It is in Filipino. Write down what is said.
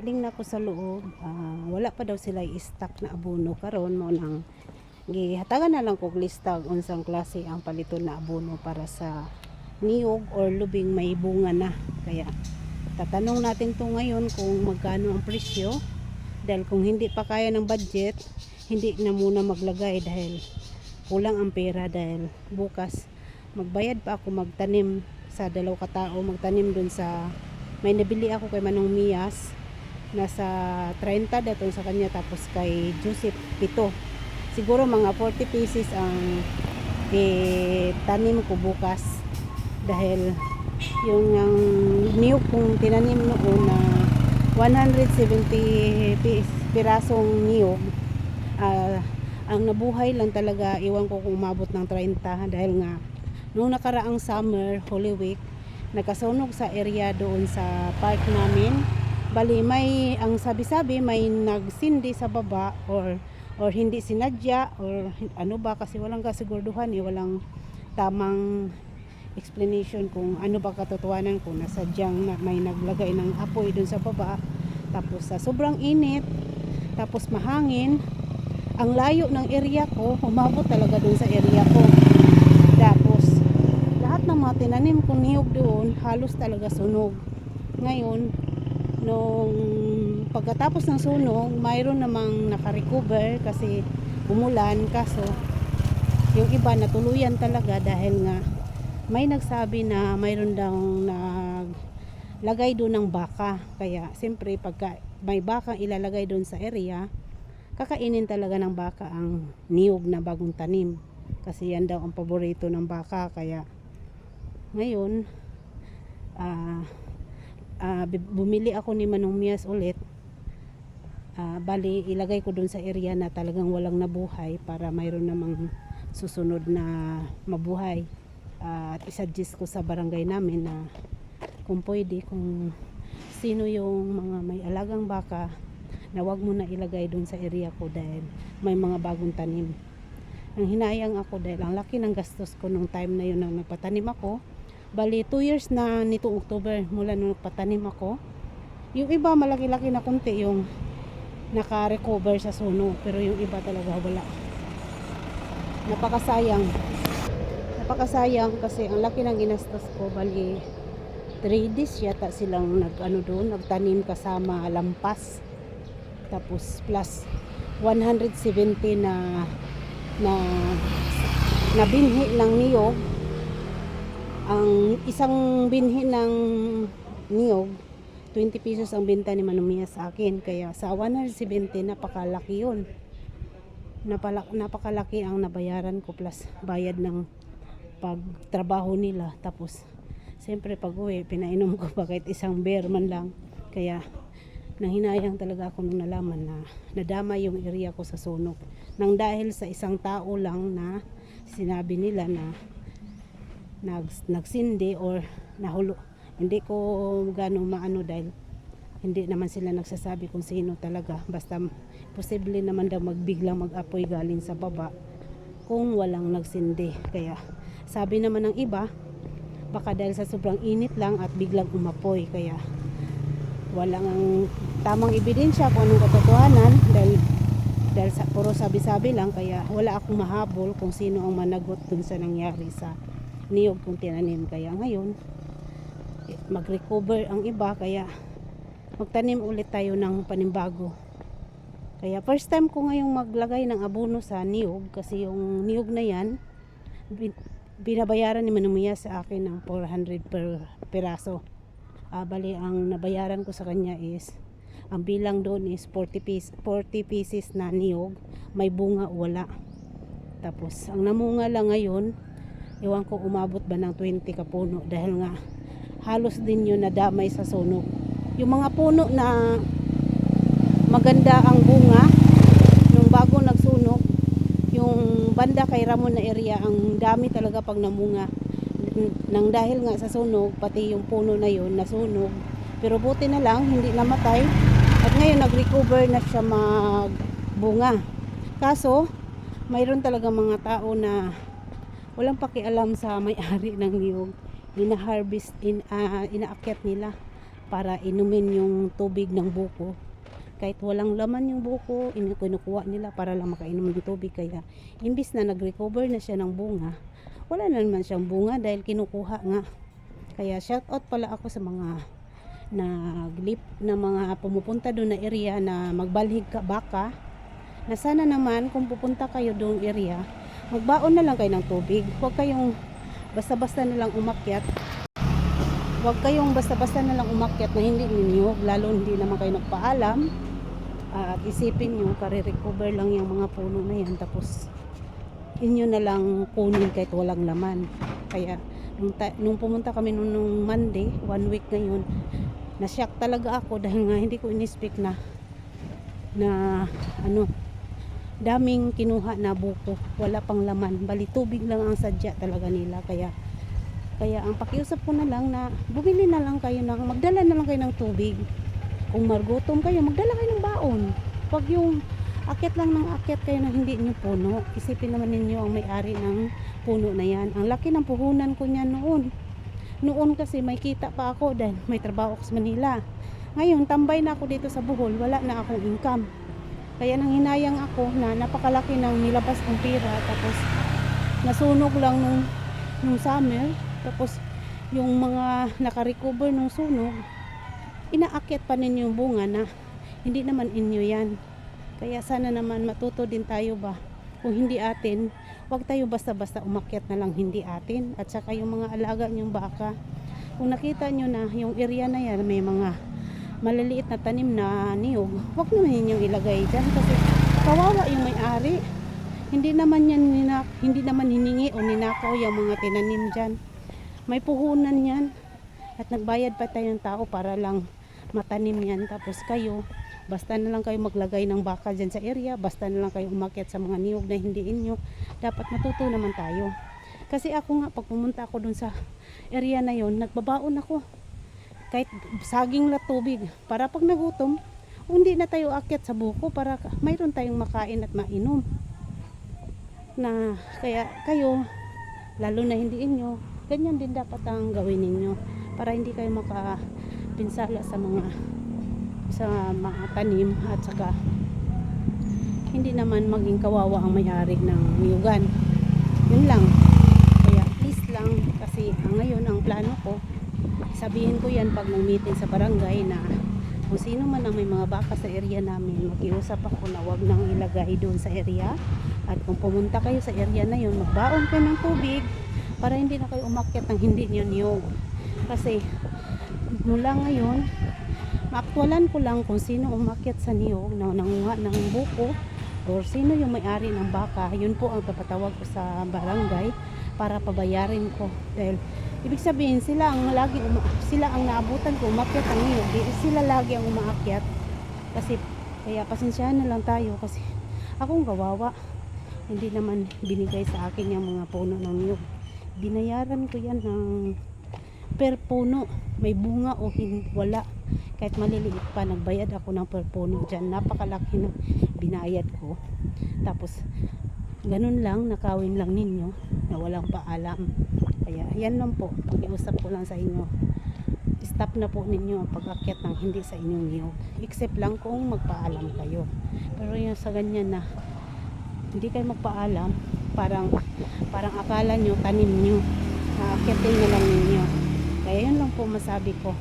galing na ako sa loob. Ah, wala pa daw sila i-stock na abono karon mo nang gihatagan na lang kog lista og unsang klase ang paliton na abono para sa niyog or lubing may bunga na. Kaya tatanong natin to ngayon kung magkano ang presyo dahil kung hindi pa kaya ng budget, hindi na muna maglagay dahil kulang ang pera dahil bukas magbayad pa ako magtanim sa dalaw katao magtanim dun sa may nabili ako kay Manong Mias nasa 30 daton sa kanya tapos kay Joseph pito. Siguro mga 40 pieces ang eh, tanim ko bukas. Dahil yung ang niyog kong tinanim noon na 170 pis- pirasong niyog ah, ang nabuhay lang talaga iwan ko kung umabot ng 30 dahil nga nung nakaraang summer Holy Week nagkasunog sa area doon sa park namin bali may ang sabi-sabi may nagsindi sa baba or or hindi sinadya or ano ba kasi walang kasiguraduhan eh walang tamang explanation kung ano ba katotohanan kung nasadyang na may naglagay ng apoy doon sa baba tapos sa sobrang init tapos mahangin ang layo ng area ko umabot talaga doon sa area ko. Tapos lahat ng mga tinanim kong niyog doon halos talaga sunog. Ngayon nung pagkatapos ng sunog mayroon namang nakarecover kasi umulan. Kaso yung iba natuluyan talaga dahil nga may nagsabi na mayroon daw naglagay doon ng baka. Kaya siyempre pagka may baka ilalagay doon sa area kakainin talaga ng baka ang niyog na bagong tanim. Kasi yan daw ang paborito ng baka. Kaya ngayon ah ah, bi- bumili ako ni Manong Mias ulit. Ah, bali ilagay ko doon sa area na talagang walang nabuhay para mayroon namang susunod na mabuhay. Ah, at isuggest ko sa barangay namin na kung pwede kung sino yung mga may alagang baka na wag mo na ilagay doon sa area ko dahil may mga bagong tanim. Ang hinayang ako dahil ang laki ng gastos ko nung time na yun nang nagpatanim ako bali 2 years na nitong October mula nung nagpatanim ako. Yung iba malaki-laki na konti yung naka-recover sa suno pero yung iba talaga wala. Napakasayang. Napakasayang kasi ang laki ng ginastos ko. Bali 3 days yata silang nag ano doon nagtanim kasama lampas. Tapos plus 170 na na na binhi ng niyog ang isang binhi ng niyog 20 pesos ang benta ni Manumia sa akin. Kaya sa 170 napakalaki yun. Napala, napakalaki ang nabayaran ko plus bayad ng pagtrabaho nila. Tapos siyempre pag uwi pinainom ko pa kahit isang beer man lang. Kaya nanghinayang talaga ako nung nalaman na nadama yung area ko sa sunog. Nang dahil sa isang tao lang na sinabi nila na nag, nagsindi or nahulo. Hindi ko gano'ng maano dahil hindi naman sila nagsasabi kung sino talaga. Basta posible naman daw magbiglang mag-apoy galing sa baba kung walang nagsindi. Kaya sabi naman ng iba baka dahil sa sobrang init lang at biglang umapoy. Kaya walang ang tamang ebidensya kung anong katotohanan dahil dahil sa puro sabi-sabi lang. Kaya wala akong mahabol kung sino ang managot dun sa nangyari sa niyog kong tinanim. Kaya ngayon mag-recover ang iba kaya magtanim ulit tayo ng panimbago. Kaya first time ko ngayong maglagay ng abono sa niyog kasi yung niyog na yan bin- binabayaran ni Manumuya sa akin ng 400 per peraso. Ah, bali ang nabayaran ko sa kanya is ang bilang doon is 40 pieces, 40 pieces na niyog. May bunga wala. Tapos ang namunga lang ngayon iwan ko umabot ba ng 20 kapuno dahil nga halos din yun nadamay sa sunog yung mga puno na maganda ang bunga nung bago nagsunog yung banda kay Ramon na area ang dami talaga pag namunga. Nang dahil nga sa sunog pati yung puno na yun nasunog. Pero buti na lang hindi namatay. At ngayon nag-recover na siya magbunga. Kaso mayroon talaga mga tao na walang pakialam sa may-ari ng niyog ina-harvest in, ah, inaakyat nila para inumin yung tubig ng buko. Kahit walang laman yung buko, kinukuha nila para lang makainom ng tubig. Kaya imbis na nag-recover na siya ng bunga, wala na naman siyang bunga dahil kinukuha nga. Kaya shout out pala ako sa mga naglip na mga pumupunta doon na area na magbalhig ka baka na sana naman kung pupunta kayo doong area magbaon na lang kayo ng tubig. Huwag kayong basta-basta na lang umakyat. Huwag kayong basta-basta na lang umakyat na hindi ninyo lalo hindi naman kayo nagpaalam. At isipin nyo kare-recover lang yung mga puno na yan tapos inyo na lang kunin kahit walang laman. Kaya nung, nung pumunta kami nung, nung Monday one week ngayon na-shock talaga ako dahil nga hindi ko in-expect na na ano daming kinuha na buko. Wala pang laman. Bali tubig lang ang sadya talaga nila. Kaya kaya ang pakiusap ko na lang na bumili na lang kayo ng magdala na lang kayo ng tubig. Kung margutom kayo magdala kayo ng baon. Wag yung akyat lang ng akyat kayo na hindi nyo puno. Isipin naman ninyo ang may-ari ng puno na yan. Ang laki ng puhunan ko niyan noon. Noon kasi may kita pa ako dahil may trabaho ako sa Manila. Ngayon, tambay na ako dito sa Bohol, wala na akong income. Kaya nang hinayang ako na napakalaki ng nilabas kong pera tapos nasunog lang nung, nung summer tapos yung mga nakarecover nung sunog inaakyat pa ninyo yung bunga na hindi naman inyo yan. Kaya sana naman matuto din tayo ba kung hindi atin Huwag tayo basta-basta umakyat na lang hindi atin. At saka yung mga alaga niyong baka. Kung nakita nyo na yung area na yan may mga maliliit na tanim na niyog, huwag naman ninyong ilagay dyan kasi kawawa yung may-ari. Hindi naman yan ninak, hindi naman hiningi o ninakaw yung mga tinanim dyan. May puhunan yan. At nagbayad pa tayong tao para lang matanim yan. Tapos kayo, basta na lang kayo maglagay ng baka dyan sa area, basta na lang kayo umakyat sa mga niyog na hindi inyo, dapat matuto naman tayo. Kasi ako nga, pag pumunta ako dun sa area na yon nagbabaon ako. Kahit saging na tubig, para pag nagutom, hindi na tayo akyat sa buko para mayroon tayong makain at mainom. Na kaya kayo, lalo na hindi inyo, ganyan din dapat ang gawin ninyo para hindi kayo makapinsala sa mga sa mga tanim at saka hindi naman maging kawawa ang may-ari ng niyugan. Yun lang. Kaya please lang kasi ang ngayon ang plano ko sabihin ko yan pag nang meeting sa barangay na kung sino man ang may mga baka sa area namin makiusap ako na wag nang ilagay doon sa area. At kung pumunta kayo sa area na yun magbaon kayo ng tubig para hindi na kayo umakyat ng hindi nyo niyog kasi mula ngayon maaktualan ko lang kung sino umakyat sa niyog na nanguha ng buko or sino yung may-ari ng baka. Yun po ang papatawag ko sa barangay para pabayarin ko. Dahil ibig sabihin sila ang lagi uma- sila ang naabutan ko umakyat ang di sila lagi ang umaakyat. Kasi kaya pasensyahan na lang tayo kasi akong kawawa. Hindi naman binigay sa akin yung mga puno ng niyog binayaran ko yan ng per puno. May bunga o hin- wala. Kahit maliliit pa nagbayad ako ng per puno dyan. Napakalaki ng binayad ko. Tapos ganun lang nakawin lang ninyo na walang paalam. Kaya yan lang po. Pakiusap ko lang sa inyo. Stop na po ninyo ang pag-akyat ng hindi sa inyong niyog. Except lang kung magpaalam kayo. Pero yung sa ganyan na hindi kayo magpaalam parang parang akala nyo tanim nyo. Aakyatin nyo lang ninyo. Kaya yun lang po masabi ko